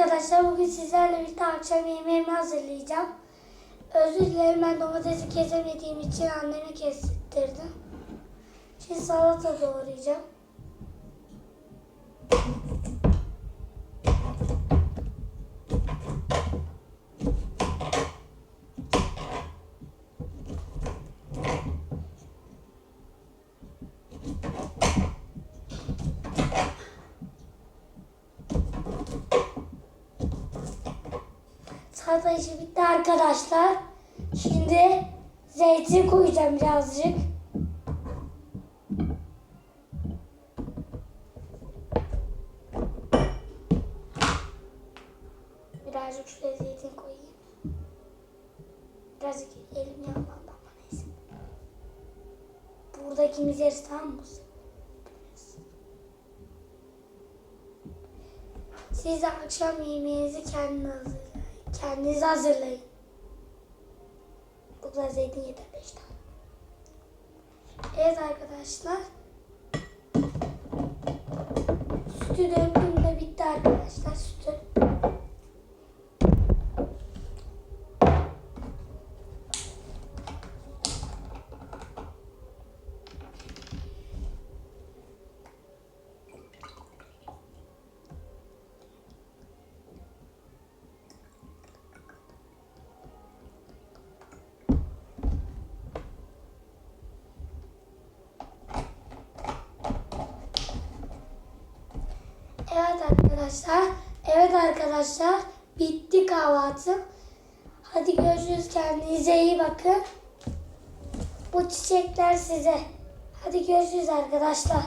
arkadaşlar bugün sizlerle birlikte akşam yemeğimi hazırlayacağım. Özür dilerim ben domatesi kesemediğim için anneme kestirdim. Şimdi salata doğrayacağım. Salata işi bitti arkadaşlar. Şimdi zeytin koyacağım birazcık. Birazcık şuraya zeytin koyayım. Birazcık elim yanmadı ama neyse. Buradakimiz yeriz tamam mı? Siz akşam yemeğinizi kendiniz hazırlayın. Kendiniz hazırlayın. Bu kadar zeytin yeter 5 tane. Evet arkadaşlar. Sütü de bitti arkadaşlar sütü. Evet arkadaşlar. Evet arkadaşlar. Bitti kahvaltı. Hadi görüşürüz. Kendinize iyi bakın. Bu çiçekler size. Hadi görüşürüz arkadaşlar.